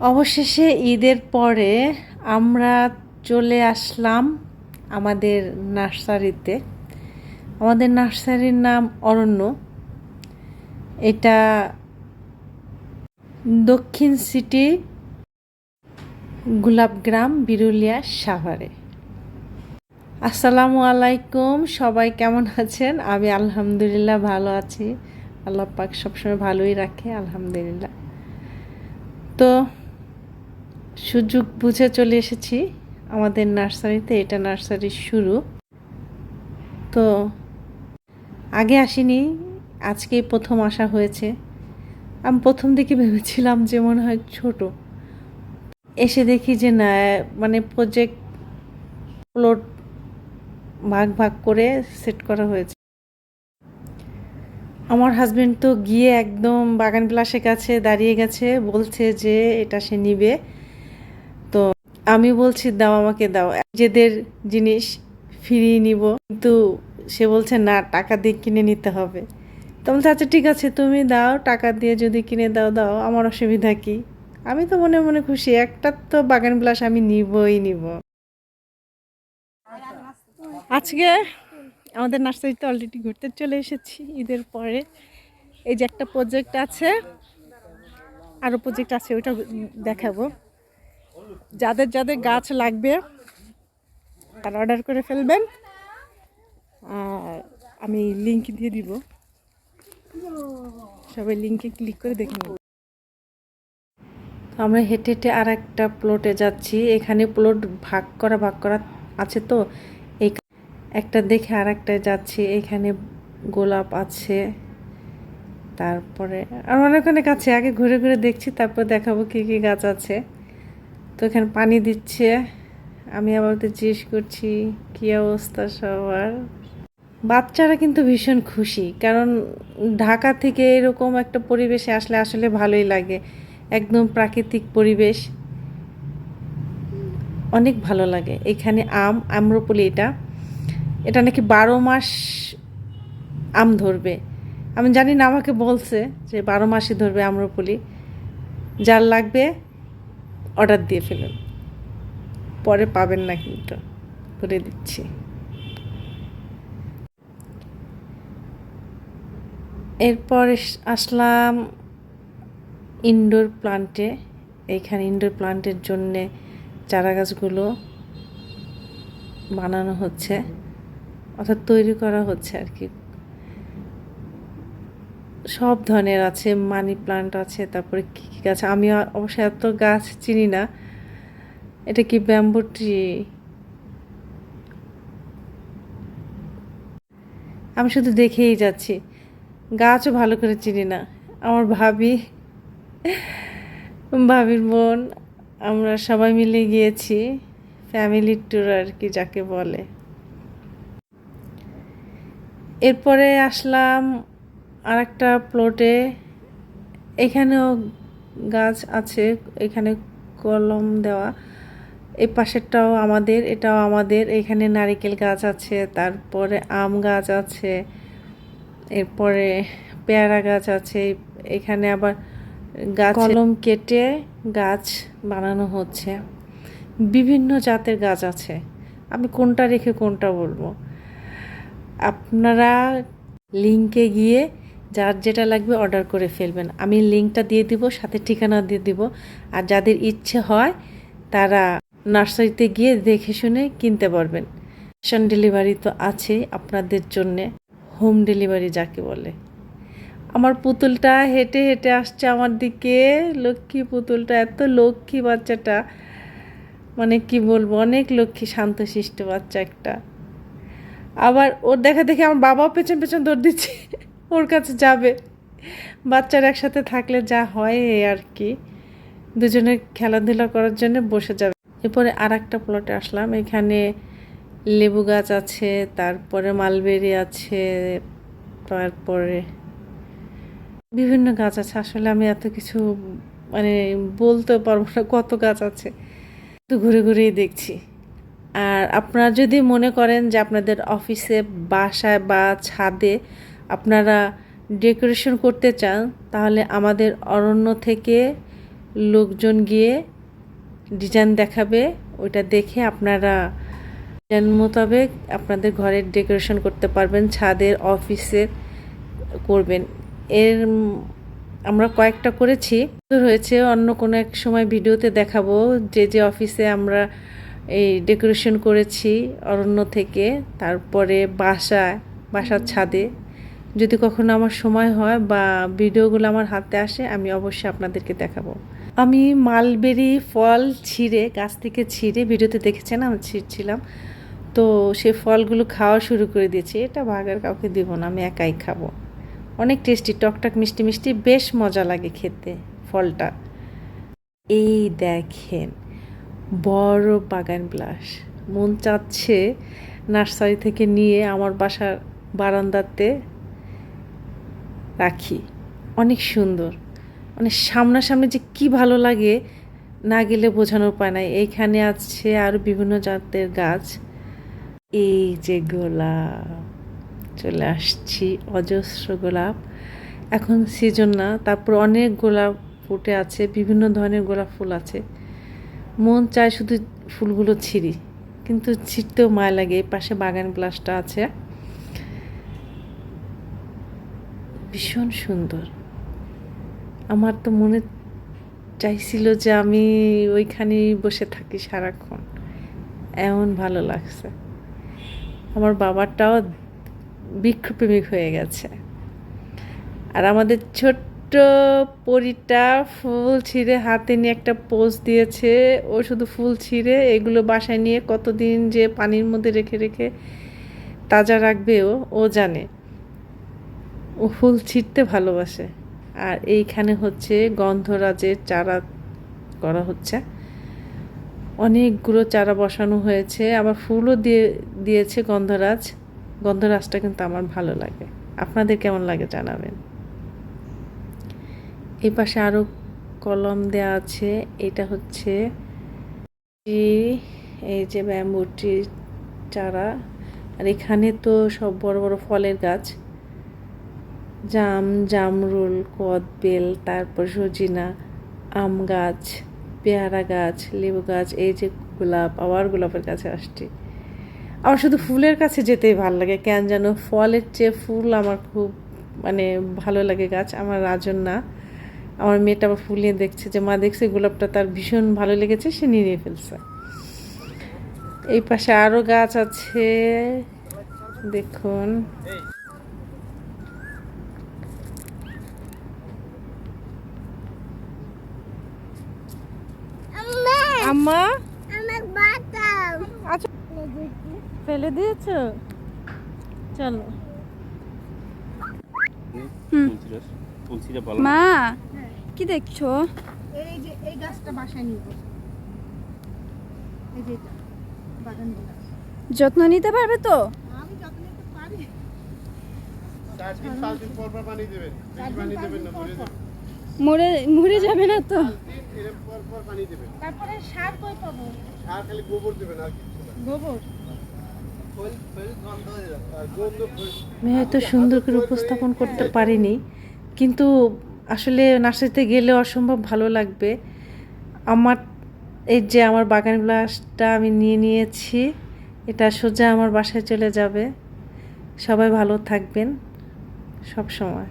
অবশেষে ঈদের পরে আমরা চলে আসলাম আমাদের নার্সারিতে। আমাদের নার্সারির নাম অরণ্য। এটা দক্ষিণ সিটি গোলাপগ্রাম বিরুলিয়া সাভারে। আসসালামু আলাইকুম, সবাই কেমন আছেন? আমি আলহামদুলিল্লাহ ভালো আছি। আল্লাহ পাক সবসময় ভালোই রাখে, আলহামদুলিল্লাহ। তো সুযোগ বুঝে চলে এসেছি। আমাদের নার্সারিতে এটা নার্সারির শুরু। তো আগে আসিনি, আজকেই প্রথম আসা হয়েছে। আমি প্রথম দিকে ভেবেছিলাম যে মনে হয় ছোট। এসে দেখি যে না মানে প্রজেক্ট প্লট ভাগ ভাগ করে সেট করা হয়েছে। আমার হাজবেন্ড তো গিয়ে একদম বাগান প্লাসের কাছে দাঁড়িয়ে গেছে, বলছে যে এটা সে নিবে। আমি বলছি, দাও আমাকে, দাও। নিজেদের জিনিস ফিরিয়ে নিব, কিন্তু সে বলছে, না, টাকা দিয়ে কিনে নিতে হবে। তো বলছে আচ্ছা ঠিক আছে, তুমি দাও, টাকা দিয়ে যদি কিনে দাও দাও, আমার অসুবিধা কি? আমি তো মনে মনে খুশি, একটা তো বাগান বিলাস আমি নিবই নিব। আজকে আমাদের নার্সারিতে অলরেডি ঘুরতে চলে এসেছি, ঈদের পরে। এই যে একটা প্রজেক্ট আছে আরও প্রজেক্ট আছে, ওটা দেখাবো। যাদের যাদের গাছ লাগবে, তারা অর্ডার করে ফেলবেন। আর আমি লিঙ্ক দিয়ে দিব। সবাই লিঙ্কে ক্লিক করে দেখে নেব। আমরা হেঁটে হেঁটে আর একটা প্লটে যাচ্ছি। এখানে প্লট ভাগ করা ভাগ করা আছে তো? এই একটা দেখে আর একটা যাচ্ছি। এখানে গোলাপ আছে। তারপরে আর অনেক অনেক আছে। আগে ঘুরে ঘুরে দেখছি, তারপর দেখাবো কী কী গাছ আছে। তো এখানে পানি দিচ্ছে। আমি আবার জিজ্ঞেস করছি, কী অবস্থা সবার? বাচ্চারা কিন্তু ভীষণ খুশি, কারণ ঢাকা থেকে এরকম একটা পরিবেশে আসলে আসলে ভালোই লাগে। একদম প্রাকৃতিক পরিবেশ। অনেক ভালো লাগে। এখানে আম, আম্রপলি এটা। এটা নাকি বারো মাস আম ধরবে। আমি জানি না, আমাকে বলছে যে বারো মাসই ধরবে আম্রপলি। যার লাগবে অর্ডার দিয়ে ফেলুন। পরে পাবেন না কিন্তু করে দিচ্ছি। এরপর আসলাম ইনডোর প্লান্টে। এইখানে ইনডোর প্লান্টের জন্যে চারা গাছগুলো বানানো হচ্ছে, অর্থাৎ তৈরি করা হচ্ছে আর কি। সব ধরনের আছে, মানি প্লান্ট আছে, তারপরে কী কী গাছ আমি অ- অবশ্য এত গাছ চিনি না। এটা কি ব্যাম্বু ট্রি? আমি শুধু দেখেই যাচ্ছি। গাছও ভালো করে চিনি না। আমার ভাবি, ভাবির বোন, আমরা সবাই মিলে গিয়েছি ফ্যামিলি ট্যুর আর কি যাকে বলে। এরপরে আসলাম আর একটা প্লটে এখানেও গাছ আছে এখানে কলম দেওয়া। এই পাশেরটাও আমাদের এটাও আমাদের। এখানে নারিকেল গাছ আছে তারপরে আম গাছ আছে এরপরে পেয়ারা গাছ আছে এখানে আবার গাছ কলম কেটে গাছ বানানো হচ্ছে। বিভিন্ন জাতের গাছ আছে। আমি কোনটা রেখে কোনটা বলব? আপনারা লিংকে গিয়ে যার যেটা লাগবে অর্ডার করে ফেলবেন। আমি লিঙ্কটা দিয়ে দিব, সাথে ঠিকানা দিয়ে দিব। আর যাদের ইচ্ছে হয়, তারা নার্সারিতে গিয়ে দেখে শুনে কিনতে পারবেন। অন ডেলিভারি তো আছেই আপনাদের জন্যে হোম ডেলিভারি যাকে বলে। আমার পুতুলটা হেঁটে হেঁটে আসছে আমার দিকে। লক্ষ্মী পুতুলটা, এত লক্ষ্মী বাচ্চাটা। মানে কি বলব, অনেক লক্ষ্মী শান্তশিষ্ট বাচ্চা একটা। আবার ওর দেখা দেখে আমার বাবাও পেছন পেছন দৌড় দিচ্ছে। ওর কাছে যাবে। বাচ্চারা একসাথে থাকলে যা হয় আর কি। দুজনে খেলাধুলা করার জন্য বসে যাবে। এরপরে আর একটা প্লটে আসলাম। এখানে লেবু গাছ আছে, তারপরে মালবেরি আছে, তারপরে বিভিন্ন গাছ আছে। আসলে আমি এত কিছু মানে বলতে পারব না কত গাছ আছে। তো ঘুরে ঘুরেই দেখছি। আর আপনারা যদি মনে করেন যে আপনাদের অফিসে বাসায় বা ছাদে আপনারা ডেকোরেশন করতে চান, তাহলে আমাদের অরণ্য থেকে লোকজন গিয়ে ডিজাইন দেখাবে, ওইটা দেখে আপনারা ডিজাইন মোতাবেক আপনাদের ঘরের ডেকোরেশন করতে পারবেন, ছাদের অফিসের করবেন। এর আমরা কয়েকটা করেছি। হয়েছে অন্য কোনো এক সময় ভিডিওতে দেখাবো যে যে অফিসে আমরা এই ডেকোরেশন করেছি অরণ্য থেকে, তারপরে বাসা, বাসার ছাদে। যদি কখনো আমার সময় হয় বা ভিডিওগুলো আমার হাতে আসে, আমি অবশ্যই আপনাদেরকে দেখাবো। আমি মালবেরি ফল ছিঁড়ে, গাছ থেকে ছিঁড়ে ভিডিওতে দেখেছেন, আমি ছিঁড়ছিলাম। তো সে ফলগুলো খাওয়া শুরু করে দিয়েছি। এটা ভাগার কাউকে দিব না, আমি একাই খাব। অনেক টেস্টি, টকটক, মিষ্টি মিষ্টি, বেশ মজা লাগে খেতে ফলটা। এই দেখেন, বড় বাগান বিলাস। মন চাচ্ছে নার্সারি থেকে নিয়ে আমার বাসার বারান্দাতে রাখি। অনেক সুন্দর। মানে সামনাসামনি যে কি ভালো লাগে না গেলে বোঝানোর উপায় নাই। এইখানে আছে আরও বিভিন্ন জাতের গাছ। এই যে গোলাপ। চলে আসছি অজস্র গোলাপ। এখন সিজন না, তারপর অনেক গোলাপ ফুটে আছে, বিভিন্ন ধরনের গোলাপ ফুল আছে। মন চায় শুধু ফুলগুলো ছিঁড়ি, কিন্তু ছিঁড়তেও মায় লাগে। এই পাশে বাগান প্লাসটা আছে। ভীষণ সুন্দর। আমার তো মনে চাইছিল যে আমি ওইখানেই বসে থাকি সারাক্ষণ। এমন ভালো লাগছে। আমার বাবারটাও বৃক্ষপ্রেমিক হয়ে গেছে। আর আমাদের ছোট্ট পরিটা ফুল ছিঁড়ে হাতে নিয়ে একটা পোজ দিয়েছে। ও শুধু ফুল ছিঁড়ে এগুলো বাসায় নিয়ে কতদিন যে পানির মধ্যে রেখে রেখে তাজা রাখবে ও ও জানে। ও ফুল ছিঁড়তে ভালোবাসে। আর এইখানে হচ্ছে গন্ধরাজের চারা করা হচ্ছে। অনেকগুলো চারা বসানো হয়েছে। আবার ফুলও দিয়ে, দিয়েছে গন্ধরাজ। গন্ধরাজটা কিন্তু আমার ভালো লাগে। আপনাদের কেমন লাগে জানাবেন। এই পাশে আরও কলম দেয়া আছে। এটা হচ্ছে এই যে ব্যাম্বুটির চারা। আর এখানে তো সব বড় বড় ফলের গাছ। জাম, জামরুল, কদবেল, তারপর সজিনা, আম গাছ, পেয়ারা গাছ, লেবু গাছ, এই যে গোলাপ, আবার গোলাপের কাছে আসছি। আমার শুধু ফুলের কাছে যেতেই ভালো লাগে, কেন যেন ফলের চেয়ে ফুল আমার খুব মানে ভালো লাগে গাছ, আমার রাজন না। আমার মেয়েটা আবার ফুল নিয়ে দেখছে যে, মা, দেখছে গোলাপটা তার ভীষণ ভালো লেগেছে, সে নিয়ে ফেলছে। এই পাশে আরও গাছ আছে, দেখুন আম্মা আম্মা আমার বাতাম আচ্ছা ফেলে দিয়েছ? চলো। মা কি দেখছ? এই যে এই গাছটা বাসায় নিব এই যে বাগান যত্ন নিতে পারবে তো? আমি যত নিতে পারি। দিন দিন পর পর পানি দেবেন। পানি দেবেন না মরে যাবে মরে মরে যাবে না তো? পর পর পানি দেবেন। তারপরে সার কই পাবো? আর খালি গোবর দেবেন আর কিছু না। গোবর? আমি হয়তো সুন্দর করে উপস্থাপন করতে পারিনি, কিন্তু আসলে নার্সারিতে গেলে অসম্ভব ভালো লাগবে। আমার, এই যে আমার বাগান গ্লাসটা আমি নিয়ে নিয়েছি, এটা সোজা আমার বাসায় চলে যাবে। সবাই ভালো থাকবেন সব সময়।